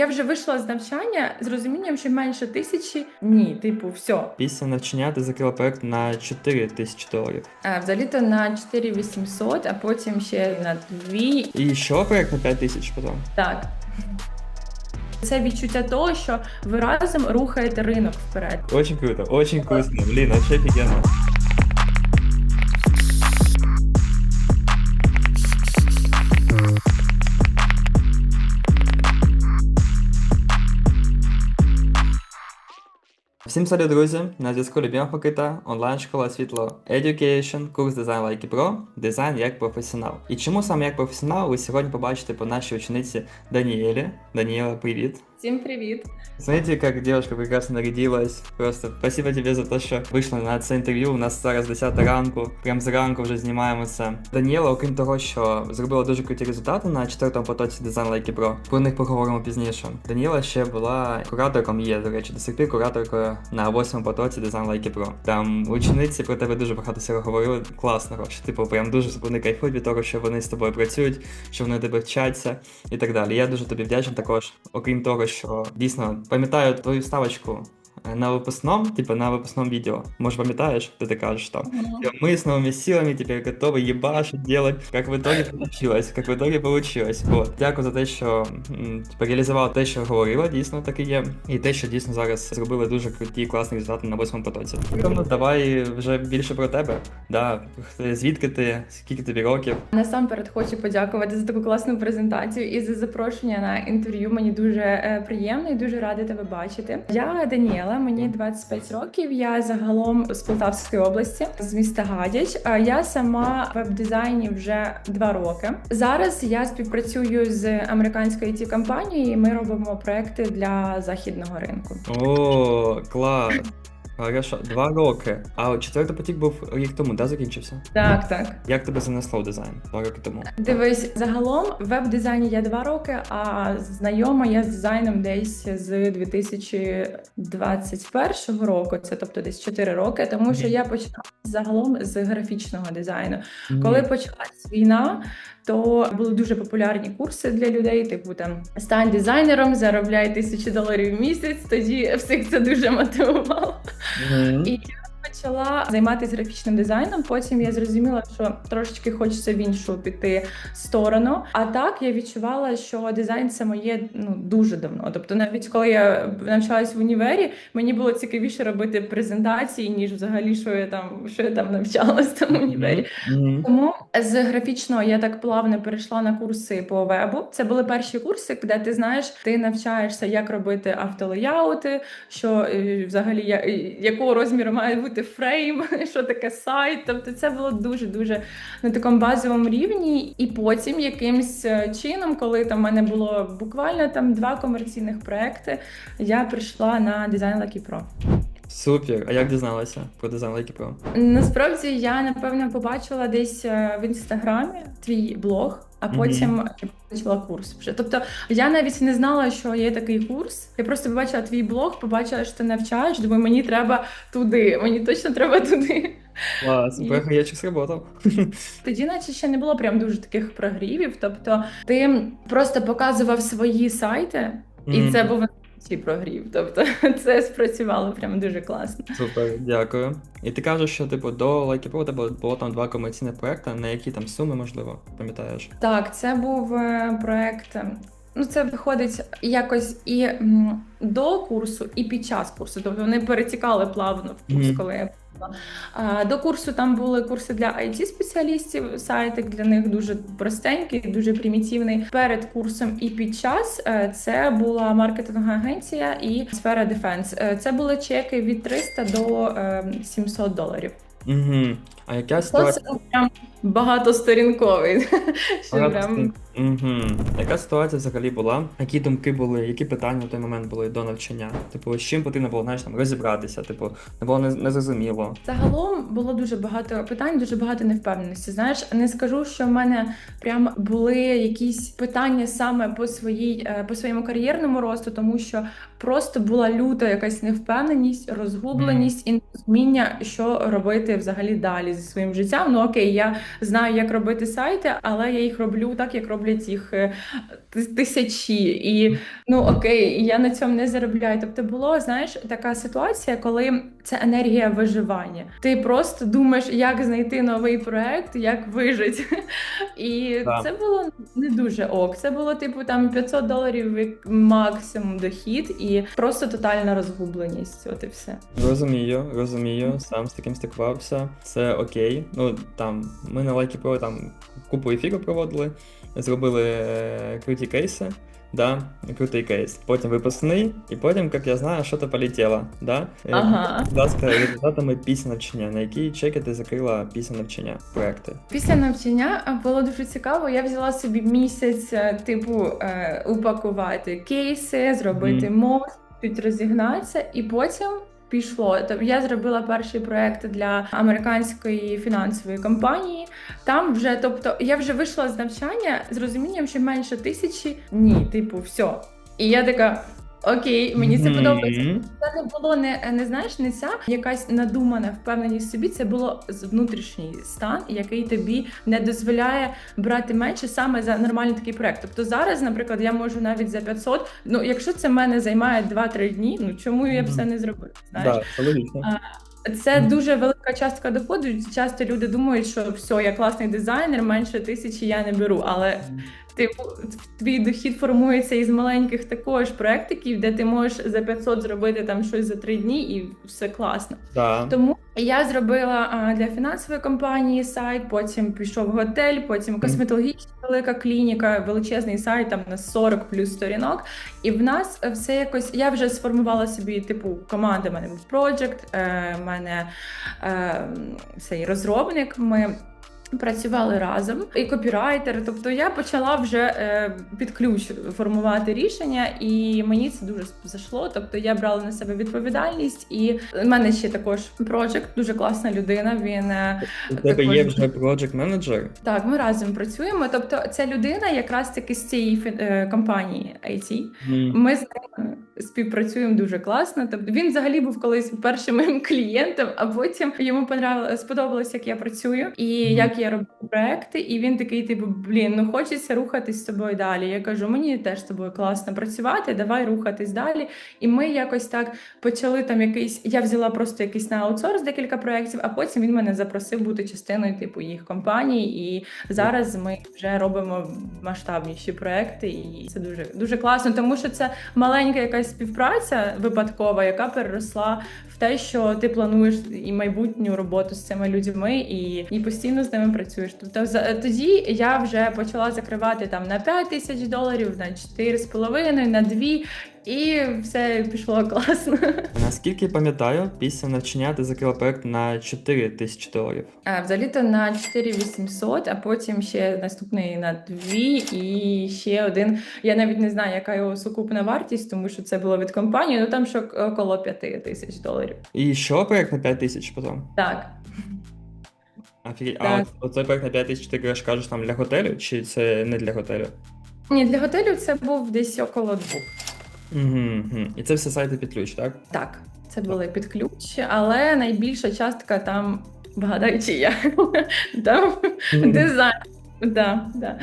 я вже вийшла з навчання з розумінням, що менше тисячі ні, типу, все. Після навчання ти закрила проект на 4 тисячі доларів. Е, Взагалі-то на 4800, а потім ще на 2. І що проект на 5 тисяч потім? Так. Це відчуття того, що ви разом рухаєте ринок вперед. Очень круто, очень вкусно. Блін, вообще офігенно. Всім салют, друзі! На зв'язку Любіна Факита, онлайн-школа світло Education, курс дизайн Like Pro, дизайн як професіонал. І чому саме як професіонал ви сьогодні побачите по нашій учениці Даніелі. Даніела, привіт! Всім привіт! Смотрите, как девушка прекрасно нарядилась. Просто спасибо тебе за те, що вийшла на це інтерв'ю. У нас зараз 10 ранку, прям зранку вже знімаємо це. Даніела, окрім того, що зробила дуже круті результати на четвертому потоці Design Like Pro, про них поговоримо пізніше. Даніела ще була кураторком, є, до речі, до сих пір кураторкою на восьмому потоці Design Like Pro. Там учениці про тебе дуже багато всього говорили. Класного, що типу прям дуже вони кайфують від того, що вони з тобою працюють, що вони тебе вчаться і так далі. Я дуже тобі вдячний також, окрім того, що дійсно пам'ятаю твою ставочку на випускному, типу на випускному відео. Може, пам'ятаєш, де ти кажеш там. Мы с новыми силами теперь готовы ебашить, делать, как в итоге получилось, как в итоге получилось. Вот. Дякую за те, що м, типу, реалізувала те, що говорила, дійсно так і є. І те, що дійсно зараз зробили дуже круті класні результати на восьмому потоці. Тому давай вже більше про тебе. Да, звідки ти, скільки тобі років? Насамперед хочу подякувати за таку класну презентацію і за запрошення на інтерв'ю. Мені дуже е, приємно і дуже рада тебе бачити. Я Даніела, мені 25 років. Я загалом з Полтавської області, з міста Гадяч. А Я сама в веб-дизайні вже два роки. Зараз я співпрацюю з американською it компанією. і Ми робимо проекти для західного ринку. О, клас! Хорошо, два роки. А четвертий потік був рік тому, да, закінчився? Так, так. Як тебе занесло в дизайн два роки тому? Дивись, загалом в веб-дизайні я два роки, а знайома я з дизайном десь з 2021 року, це тобто десь 4 роки, тому що я почала загалом з графічного дизайну. Коли почалась війна, то були дуже популярні курси для людей, типу там стань дизайнером, заробляй тисячі доларів в місяць. Тоді всіх це дуже мотивувало. Мгм. І я почала займатися графічним дизайном. Потім я зрозуміла, що трошечки хочеться в іншу піти сторону. А так я відчувала, що дизайн це моє ну дуже давно. Тобто, навіть коли я навчалась в універі, мені було цікавіше робити презентації, ніж взагалі, що я там що я там навчалась в тому універі. Мгм. Тому з графічного я так плавно перейшла на курси по вебу. Це були перші курси, де ти знаєш, ти навчаєшся, як робити автолеяути, що е, взагалі я, е, якого розміру має бути фрейм, що таке сайт. Тобто це було дуже дуже на такому базовому рівні. І потім якимсь е, чином, коли там в мене було буквально там два комерційних проекти, я прийшла на дизайн Lucky Pro. Супер. А як дізналася про дизайн Лейкі Про? Насправді я напевно побачила десь е, в інстаграмі твій блог, а потім побачила курс. вже. Тобто я навіть не знала, що є такий курс. Я просто побачила твій блог, побачила, що ти навчаєш. Думаю, мені треба туди. Мені точно треба туди. Клас, І- проєктчик сработав. Тоді, наче ще не було прям дуже таких прогрівів. Тобто, ти просто показував свої сайти, і це був ці прогрів. Тобто, це спрацювало прям дуже класно. Супер, дякую. І ти кажеш, що типу до Лайкі Про тебе було там два комерційні проекти, на які там суми, можливо, пам'ятаєш? Так, це був е, проект. е, Ну, це виходить якось і до курсу, і під час курсу. Тобто вони перетікали плавно в курс, Мгм. коли я До курсу там були курси для it спеціалістів. Сайтик для них дуже простенький, дуже примітивний. Перед курсом і під час е, це була маркетингова агенція і сфера дефенс. Е, Це були чеки від 300 до е, 700 доларів. Угу. А яка ситуація? це прям багатосторінковий. Прям Угу. Яка ситуація взагалі була? Які думки були, які питання в той момент були до навчання? Типу, з чим потрібно було знаєш, там, розібратися? Типу, не було не- незрозуміло. Загалом було дуже багато питань, дуже багато невпевненості. Знаєш, не скажу, що в мене прям були якісь питання саме по своїй е, по своєму кар'єрному росту, тому що просто була люта якась невпевненість, розгубленість і нерозуміння, що робити взагалі далі зі своїм життям. Ну окей, я знаю, як робити сайти, але я їх роблю так, як роблять їх е, тисячі, і ну окей, я на цьому не заробляю. Тобто було, знаєш, така ситуація, коли це енергія виживання. Ти просто думаєш, як знайти новий проект, як вижити. І Так. це було не дуже ок. Це було типу там 500 доларів максимум дохід, і просто тотальна розгубленість. От і все. Розумію, розумію, сам з таким стикувався. Це окей. Ну там ми на Лайкі Про там купу ефіру проводили, зробили е, круті кейси. Да, крутий кейс. Потім випускний, і потім, як я знаю, що то полетіло. Да? Е, Ага. Будь ласка, результатами після навчання. На які чеки ти закрила після навчання проекти? Після навчання було дуже цікаво. Я взяла собі місяць, е, типу, е, упакувати кейси, зробити Мгм. мост, розігнатися, і потім. Пішло. Тобто я зробила перший проект для американської фінансової компанії. Там вже, тобто, я вже вийшла з навчання з розумінням, що менше тисячі ні, типу, все. І я така. Окей, мені це подобається. Це не було не, не знаєш, не ця якась надумана впевненість в собі. Це було внутрішній стан, який тобі не дозволяє брати менше саме за нормальний такий проект. Тобто зараз, наприклад, я можу навіть за 500, Ну, якщо це мене займає 2-3 дні, ну чому я б це не зробила? Знаєш, це логічно. це дуже велика частка доходу. Часто люди думають, що все, я класний дизайнер, менше тисячі я не беру. Але типу, твій дохід формується із маленьких також проектиків, де ти можеш за 500 зробити там щось за 3 дні, і все класно. Да. Тому я зробила для фінансової компанії сайт, потім пішов в готель, потім косметологічна велика клініка, величезний сайт там на 40 плюс сторінок. І в нас все якось. Я вже сформувала собі типу команда. У мене був проджект, е, в мене е, цей розробник. Ми. Працювали разом і копірайтер. Тобто я почала вже е, під ключ формувати рішення, і мені це дуже зайшло. Тобто я брала на себе відповідальність, і в мене ще також проджект, дуже класна людина. Він е, У тебе також є вже project менеджер так, ми разом працюємо. Тобто, ця людина якраз таки з цієї фі- е, компанії IT. Ми з ним співпрацюємо дуже класно. Тобто він взагалі був колись першим моїм клієнтом, а потім йому сподобалось, як я працюю і Мгм. як я роблю проекти. І він такий, типу, блін, ну хочеться рухатись з тобою далі. Я кажу, мені теж з тобою класно працювати, давай рухатись далі. І ми якось так почали там якийсь. Я взяла просто якийсь на аутсорс декілька проєктів, а потім він мене запросив бути частиною типу їх компанії. І зараз ми вже робимо масштабніші проекти, і це дуже дуже класно, тому що це маленька якась співпраця випадкова, яка переросла те, що ти плануєш і майбутню роботу з цими людьми, і, і постійно з ними працюєш. Тобто, за тоді я вже почала закривати там на 5 тисяч доларів, на 4,5, на 2, і все пішло класно. Наскільки пам'ятаю, після навчання ти закрила проект на 4 тисячі доларів. А, Взагалі-то на 4800, а потім ще наступний на 2 і ще один. Я навіть не знаю, яка його сукупна вартість, тому що це було від компанії. Ну там що около 5 тисяч доларів. І що проект на 5 тисяч потім? Так. Офігеть. А Так. от, оцей проект на 5 тисяч ти кажеш, кажеш там для готелю, чи це не для готелю? Ні, для готелю це був десь около двох. Угу. І це все сайти під ключ, так? Так, це були під ключ, але найбільша частка там вгадай, чи я. Там дизайн. Да, да.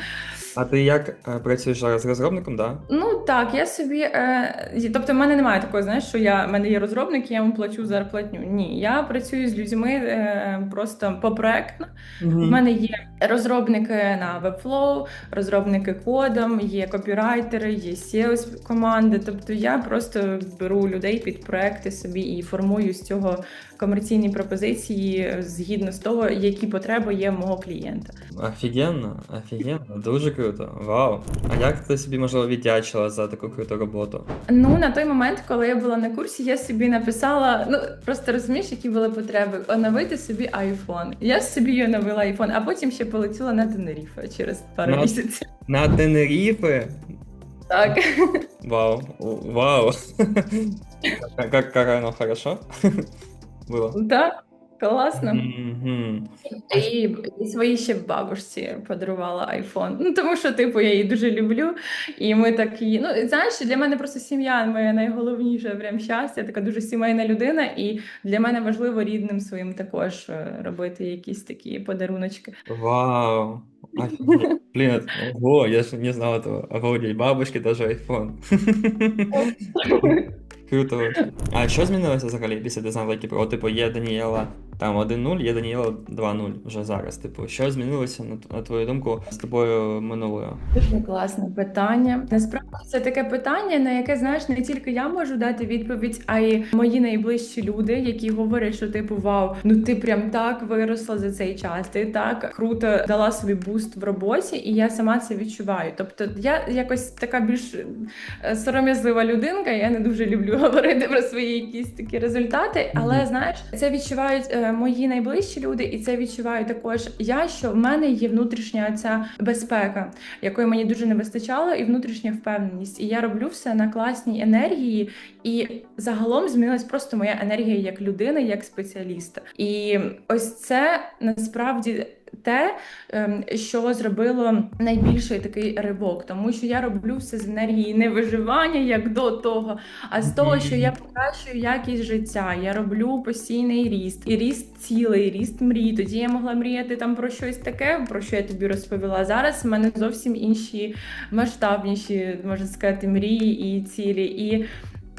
А ти як е, працюєш зараз з розробником, да? Ну так, я собі. Е, тобто, в мене немає такого, знаєш, що я в мене є розробник, я йому плачу зарплатню. Ні, я працюю з людьми е, просто попроектно. В мене є розробники на Webflow, розробники кодом, є копірайтери, є sales команди. Тобто я просто беру людей під проекти собі і формую з цього комерційні пропозиції згідно з того, які потреби є в мого клієнта. Офігенно, офігенно, дуже круто. Вау. А як ти собі можливо віддячила за таку круту роботу? Ну на той момент, коли я була на курсі, я собі написала: ну просто розумієш, які були потреби оновити собі iPhone. Я собі оновила iPhone, а потім ще полетіла на Тенеріфе через пару На- місяців. На Тенеріфи? Так. Вау, вау. Как, как оно хорошо было? Так. Класно. Мгм. І, і своїй ще бабушці подарувала айфон. Ну тому що, типу, я її дуже люблю. І ми такі. Ну знаєш, для мене просто сім'я моє найголовніше прям щастя. Я така дуже сімейна людина, і для мене важливо рідним своїм також е, робити якісь такі подаруночки. Вау. Офигеть. Блин, это- ого, я же не знал этого. Обалдеть, бабушки даже iPhone. Круто. А що змінилося взагалі після дизайн Лейки Про? Типу, є Даніела там 1-0, є Даніела 2-0 вже зараз. Типу, що змінилося на, на твою думку з тобою минулою? Дуже класне питання. Насправді це таке питання, на яке знаєш, не тільки я можу дати відповідь, а й мої найближчі люди, які говорять, що типу вау, ну ти прям так виросла за цей час. Ти так круто дала собі буст в роботі, і я сама це відчуваю. Тобто, я якось така більш е, сором'язлива людинка. Я не дуже люблю говорити про свої якісь такі результати. Але знаєш, це відчувають е, мої найближчі люди, і це відчуваю також я, що в мене є внутрішня ця безпека якої мені дуже не вистачало, і внутрішня впевненість. І я роблю все на класній енергії, і загалом змінилась просто моя енергія як людини, як спеціаліста. І ось це насправді. Те, ем, що зробило найбільший такий ривок, тому що я роблю все з енергії не виживання, як до того, а з того, що я покращую якість життя. Я роблю постійний ріст, і ріст цілий, ріст мрій. Тоді я могла мріяти там про щось таке, про що я тобі розповіла. Зараз в мене зовсім інші масштабніші, можна сказати, мрії і цілі. І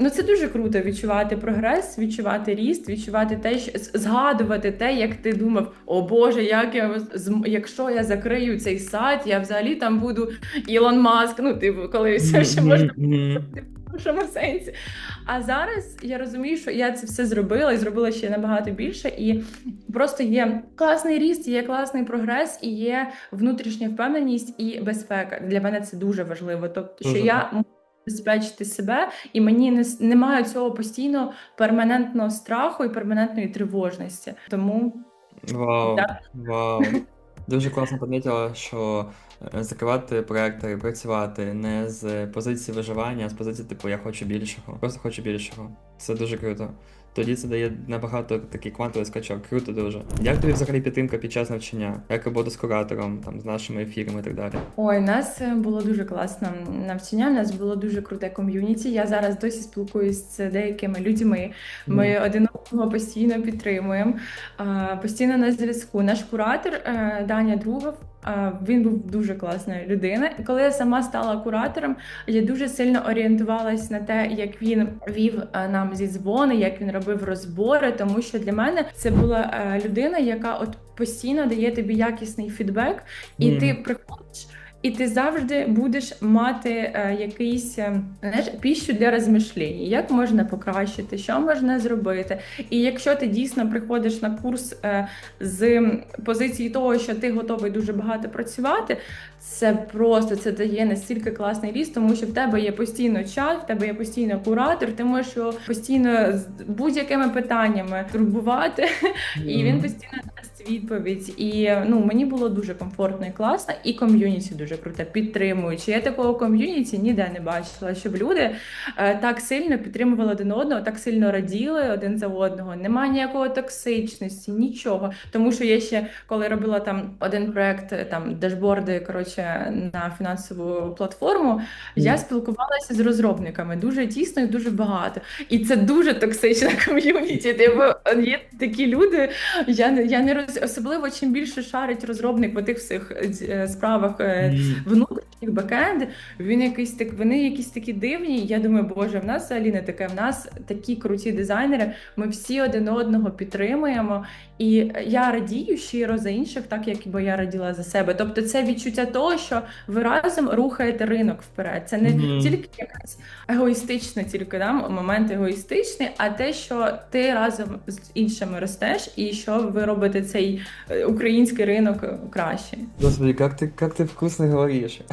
Ну, це дуже круто відчувати прогрес, відчувати ріст, відчувати те, що згадувати те, як ти думав, о Боже, як я якщо я закрию цей сайт, я взагалі там буду Ілон Маск. Ну, типу, коли все ще можна в сенсі. А зараз я розумію, що я це все зробила і зробила ще набагато більше. І просто є класний ріст, є класний прогрес, і є внутрішня впевненість і безпека. Для мене це дуже важливо. Тобто, що я забезпечити себе, і мені не немає цього постійно перманентного страху і перманентної тривожності. Тому Вау, Так. вау. Дуже класно помітила, що е, закривати проекти, працювати не з позиції виживання, а з позиції, типу, я хочу більшого. Просто хочу більшого. Це дуже круто. Тоді це дає набагато такий квантовий скачок. Круто дуже. Як тобі взагалі підтримка під час навчання? Як робота з куратором, там, з нашими ефірами і так далі? Ой, нас е, було дуже класне навчання. У нас було дуже круте ком'юніті. Я зараз досі спілкуюсь з деякими людьми. Ми один одного постійно підтримуємо, постійно на зв'язку. Наш куратор е, Даня Другов. А, Він був дуже класною людиною. І Коли я сама стала куратором, я дуже сильно орієнтувалась на те, як він вів е, нам зі дзвони, як він робив розбори. Тому що для мене це була е, людина, яка от постійно дає тобі якісний фідбек, і mm. ти приходиш. І ти завжди будеш мати е, якийсь е, знаєш, піщу для розмишлень, як можна покращити, що можна зробити. І якщо ти дійсно приходиш на курс е, з позиції того, що ти готовий дуже багато працювати, це просто це дає настільки класний ріст, тому що в тебе є постійно чат, в тебе є постійно куратор, ти можеш його постійно з будь-якими питаннями турбувати. І він постійно дасть відповідь. І ну мені було дуже комфортно і класно, і ком'юніті дуже круте, підтримуючи. Я такого ком'юніті ніде не бачила, щоб люди е, так сильно підтримували один одного, так сильно раділи один за одного. Немає ніякої токсичності, нічого. Тому що я ще коли робила там один проект, е, там дашборди коротше на фінансову платформу, я спілкувалася з розробниками дуже тісно і дуже багато. І це дуже токсична ком'юніті. Типу, є такі люди. Я не я не особливо чим більше шарить розробник по тих всіх е, справах е, внутрішніх бекенд, він якийсь так, вони якісь такі дивні. Я думаю, боже, в нас взагалі не таке. В нас такі круті дизайнери. Ми всі один одного підтримуємо. І я радію щиро за інших, так як бо я раділа за себе. Тобто, це відчуття того, що ви разом рухаєте ринок вперед. Це не Мгм. тільки якась егоїстична, тільки да, момент егоїстичний, а те, що ти разом з іншими ростеш, і що ви робите цей е, український ринок е, краще. Господи, как ты, как ты вкусно говоришь.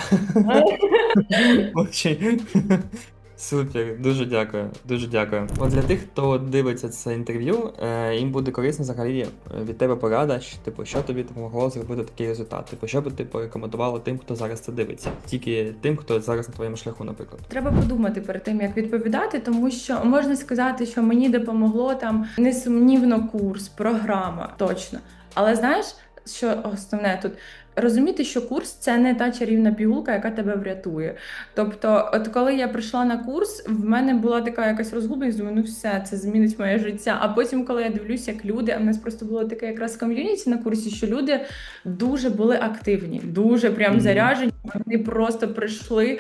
Супер, дуже дякую, дуже дякую. От для тих, хто дивиться це інтерв'ю, е, їм буде корисно взагалі е, від тебе порада, що, типу, що тобі допомогло зробити такий результат. Типу, що би ти порекомендувала тим, хто зараз це дивиться, тільки тим, хто зараз на твоєму шляху, наприклад. Треба подумати перед тим, як відповідати, тому що можна сказати, що мені допомогло там несумнівно курс, програма, точно. Але знаєш, що основне тут? Розуміти, що курс це не та чарівна пігулка, яка тебе врятує. Тобто, от коли я прийшла на курс, в мене була така якась розгубленість, думаю, ну все, це змінить моє життя. А потім, коли я дивлюся, як люди, а в нас просто було таке якраз ком'юніті на курсі, що люди дуже були активні, дуже прям Мгм. Вони просто прийшли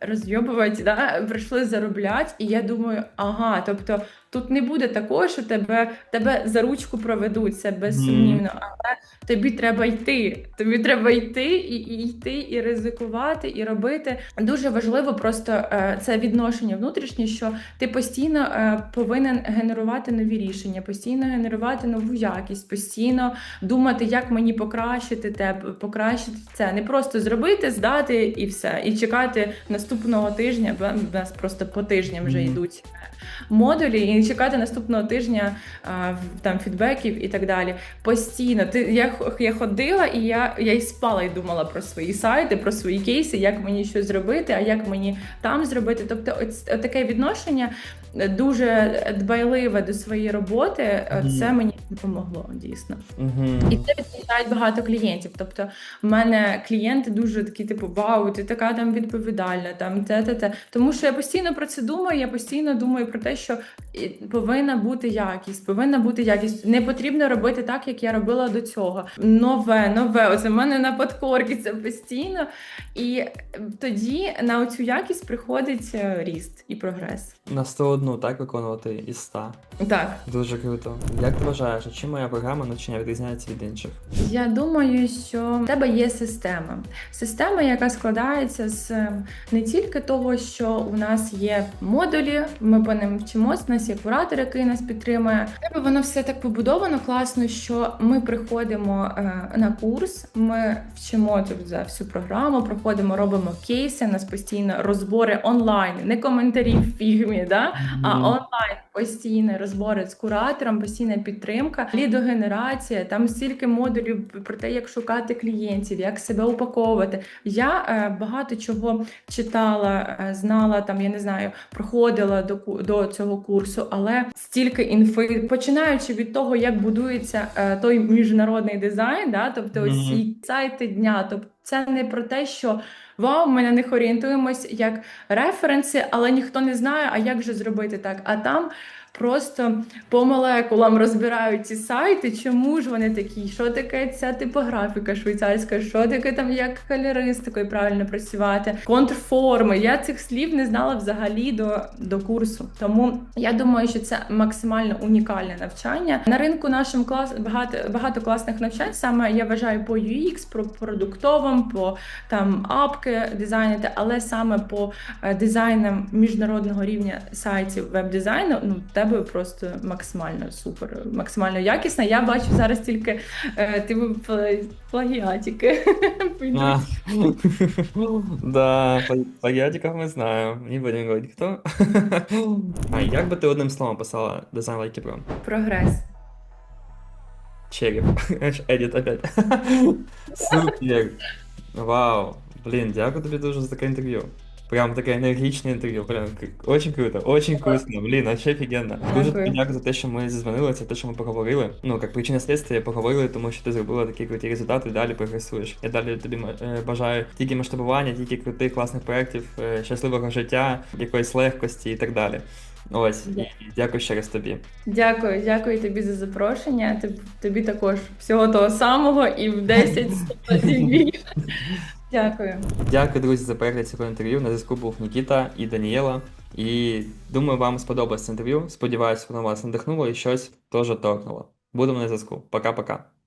розйобувати, да? прийшли заробляти. І я думаю, ага, тобто тут не буде такого, що тебе, тебе за ручку проведуть, це безсумнівно. Але тобі треба йти. Тобі треба йти і, і йти, і ризикувати, і робити. Дуже важливо просто е, це відношення внутрішнє, що ти постійно е, повинен генерувати нові рішення, постійно генерувати нову якість, постійно думати, як мені покращити те, покращити це. Не просто зробити, здати і все, і чекати наступного тижня. бо В нас просто по тижням вже йдуть модулі, і чекати наступного тижня в- там фідбеків і так далі. Постійно ти я, я ходила і я, я й спала і думала про свої сайти, про свої кейси, як мені щось зробити, а як мені там зробити. Тобто, ось таке відношення е, дуже дбайливе до своєї роботи. е, Це мені допомогло дійсно. Угу. І це відповідають багато клієнтів. Тобто, в мене клієнти дуже такі, типу, вау, ти така там відповідальна, там те, те, те. Тому що я постійно про це думаю. Я постійно думаю про те, що повинна бути якість, повинна бути якість. Не потрібно робити так, як я робила до цього. Нове, нове. Оце в мене на подкорки це постійно. І тоді на цю якість приходить е, ріст і прогрес. На 101, так виконувати із 100. Так, Дуже круто. Як ти вважаєш, чим моя програма навчання відрізняється від інших? Я думаю, що в тебе є система. Система, яка складається з е, не тільки того, що у нас є модулі, ми по ним вчимось, у нас є куратор, який нас підтримує. В тебе воно все так побудовано класно, що ми приходимо е, на курс, ми вчимо за всю програму, проходимо, робимо кейси, у нас постійно розбори онлайн, не коментарі в фігмі, да? А онлайн постійні розбори з куратором, постійна підтримка, лідогенерація, там стільки модулів про те, як шукати клієнтів, як себе упаковувати. Я е, багато чого читала, е, знала там, я не знаю, проходила до, до цього курсу, але стільки інфи, починаючи від того, як будується е, той міжнародний дизайн, да, тобто ось ці сайти дня, тобто це не про те, що вау, ми на них орієнтуємось як референси, але ніхто не знає, а як же зробити так. А там просто по молекулам розбирають ці сайти, чому ж вони такі, що таке ця типографіка швейцарська, що таке там як кольористикою правильно працювати, контрформи. Я цих слів не знала взагалі до, до курсу. Тому я думаю, що це максимально унікальне навчання. На ринку нашим клас багато багато класних навчань. Саме я вважаю по UX, про продуктовим, по там апки дизайнити, але саме по е, дизайнам міжнародного рівня сайтів веб-дизайну, ну в тебе просто максимально супер, максимально якісна. Я бачу зараз тільки е, ти пла- плагіатики. підуть. Да, по- ми знаємо. Не будемо говорити, хто. А як би ти одним словом писала дизайн Лайки Про? Прогрес. Череп. Едіт опять. Супер. Вау. Блін, дякую тобі дуже за таке інтерв'ю. Прям таке енергічне інтерв'ю. Прям очень круто, очень вкусно. Блін, вообще офігенно. Дуже тобі Дякую. за те, що ми зізвонилися, те, що ми поговорили. Ну, як причина слідства поговорили, тому що ти зробила такі круті результати далі прогресуєш. Я далі тобі бажаю тільки масштабування, тільки крутих, класних проєктів, щасливого життя, якоїсь легкості і так далі. Ось, і дякую ще раз тобі. Дякую, дякую тобі за запрошення. Тобі також всього того самого і в 10 разів. Дякую. Дякую, друзі, за перегляд цього інтерв'ю. На зв'язку був Нікіта і Даніела. І думаю, вам сподобалось інтерв'ю. Сподіваюсь, воно вас надихнуло і щось теж торкнуло. Будемо на зв'язку. Пока-пока.